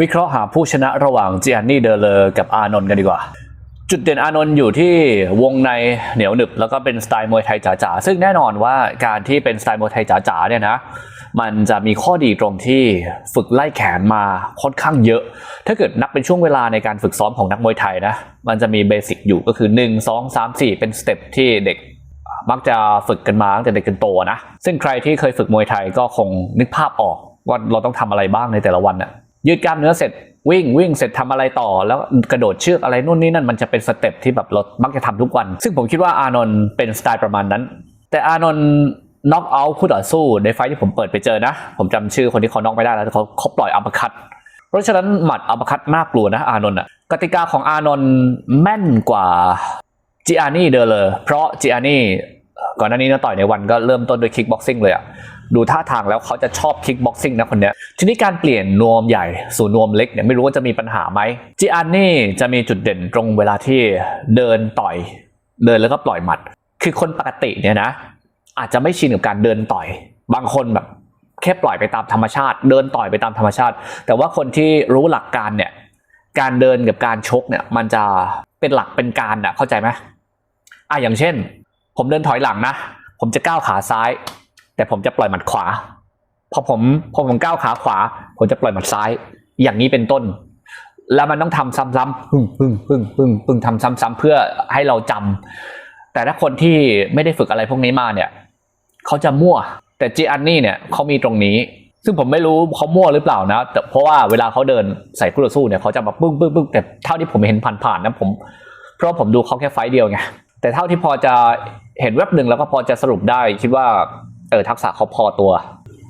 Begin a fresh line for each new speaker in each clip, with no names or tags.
วิเคราะห์หาผู้ชนะระหว่างเจียนนี่เดเลอร์กับอานนท์กันดีกว่า จุดเด่นอานนท์อยู่ที่วงในเหนียวหนึบ แล้วก็เป็นสไตล์มวยไทยจ๋าๆซึ่งแน่นอนว่าการที่เป็นสไตล์มวยไทยจ๋าๆเนี่ยนะมันจะมีข้อดีตรงที่ฝึกไล่แขนมาค่อนข้างเยอะ ถ้าเกิดนับเป็นช่วงเวลาในการฝึกซ้อมของนักมวยไทยนะ มันจะมีเบสิกอยู่ก็คือ 1 2 3 4 เป็นสเต็ปที่เด็กมักจะฝึกกันมาตั้งแต่เด็กจนโตนะ ซึ่งใครที่เคยฝึกมวยไทยก็คงนึกภาพออกว่าเราต้องทำอะไรบ้างในแต่ละวันน่ะ ยืดกล้ามเนื้อเสร็จวิ่งวิ่งเสร็จทำอะไรต่อ แล้วกระโดดเชือกอะไรนู่นนี่นั่นมันจะเป็นสเต็ปที่แบบเรามักจะทำทุกวัน ซึ่งผมคิดว่าอานนท์เป็นสไตล์ประมาณนั้น แต่อานนท์น็อกเอาท์คู่ต่อสู้ในไฟที่ผมเปิดไปเจอนะ ผมจำชื่อคนที่เขาน็อกไม่ได้แล้วเขาเขาปล่อยอัปคัตเพราะฉะนั้นหมัดอัปคัตน่ากลัวนะอานนท์อะกติกาของอานนท์แม่นกว่าจิอานี่เดอเลยเพราะจิอานี่ ก่อนหน้านี้นะต่อยในวันก็เริ่มต้นด้วยคิกบ็อกซิ่งเลยอะดูท่าทางแล้วเขาจะชอบคิกบ็อกซิ่งนะคนเนี้ยทีนี้การเปลี่ยนนวมใหญ่สู่นวมเล็กเนี่ยไม่รู้ว่าจะมีปัญหาไหมจิอานี่จะมีจุดเด่นตรงเวลาที่เดินต่อย เดินแล้วก็ปล่อยหมัด คือคนปกติเนี่ยนะ อาจจะไม่ชินกับการเดินต่อย บางคนแบบแค่ปล่อยไปตามธรรมชาติ เดินต่อยไปตามธรรมชาติ แต่ว่าคนที่รู้หลักการเนี่ยการเดินกับการชกเนี่ยมันจะเป็นหลักเป็นการอะเข้าใจไหมอะอย่างเช่น ผมเดินถอยหลังนะ ผมจะก้าวขาซ้าย แต่ผมจะปล่อยหมัดขวา พอผมพอผมก้าวขาขวา ผมจะปล่อยหมัดซ้าย อย่างนี้เป็นต้น แล้วมันต้องทำซ้ำๆปึ้งปึ้งปึ้งปึ้งปึ้งทำซ้ำๆเพื่อให้เราจำแต่ถ้าคนที่ไม่ได้ฝึกอะไรพวกนี้มาเนี่ยเขาจะมั่ว แต่จีอันนี่เนี่ยเขามีตรงนี้ ซึ่งผมไม่รู้เขามั่วหรือเปล่านะ แต่เพราะว่าเวลาเขาเดินใส่คู่ต่อสู้เนี่ยเขาจะแบบปึ้งปึ้งปึ้งแต่เท่าที่ผมเห็นผ่านๆนะผม เพราะผมดูเขาแค่ไฟเดียวไง แต่เท่าที่พอจะเห็นแวบหนึ่งแล้วก็พอจะสรุปได้คิดว่าเออทักษะเขาพอตัว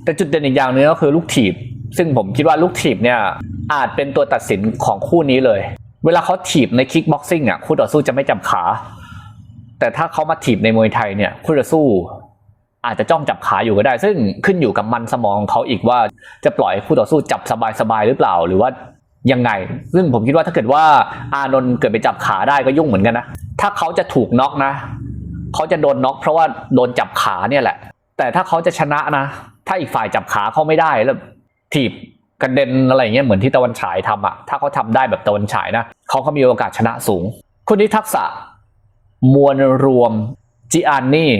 แต่จุดเด่นอีกอย่างหนึงก็คือลูกถีบ ซึ่งผมคิดว่าลูกถีบเนี่ยอาจเป็นตัวตัดสินของคู่นี้เลย เวลาเขาถีบในคิกบ็อกซิ่งอะคู่ต่อสู้จะไม่จับขา แต่ถ้าเขามาถีบในมวยไทยเนี่ยคู่ต่อสู้อาจจะจ้องจับขาอยู่ก็ได้ ซึ่งขึ้นอยู่กับมันสมองเขาอีกว่าจะปล่อยคู่ต่อสู้จับสบายๆหรือเปล่าหรือว่ายังไง ซึ่งผมคิดว่าถ้าเกิดว่าอานนท์เกิดไปจับขาได้ก็ยุ่งเหมือนกันนะ ถ้าเขาจะถูกน็อกนะเขาจะโดนน็อกเพราะว่าโดนจับขาเนี่ยแหละ แต่ถ้าเขาจะชนะนะ ถ้าอีกฝ่ายจับขาเขาไม่ได้แล้วถีบกระเด็นอะไรเงี้ยเหมือนที่ตะวันฉายทำอะถ้าเขาทำได้แบบตะวันฉายนะเขาก็มีโอกาสชนะสูง คนที่ทักษะ มวลรวมจิอันนี่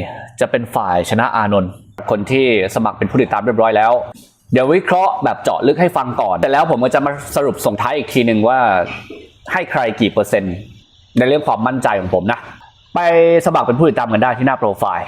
จะเป็นฝ่ายชนะอานนท์คนที่สมัครเป็นผู้ติดตามเรียบร้อยแล้ว เดี๋ยววิเคราะห์แบบเจาะลึกให้ฟังก่อน แต่แล้วผมก็จะมาสรุปส่งท้ายอีกทีหนึ่งว่าให้ใครกี่เปอร์เซ็นต์ ในเรื่องความมั่นใจของผมนะ ไปสมัครเป็นผู้ติดตามกันได้ที่หน้าโปรไฟล์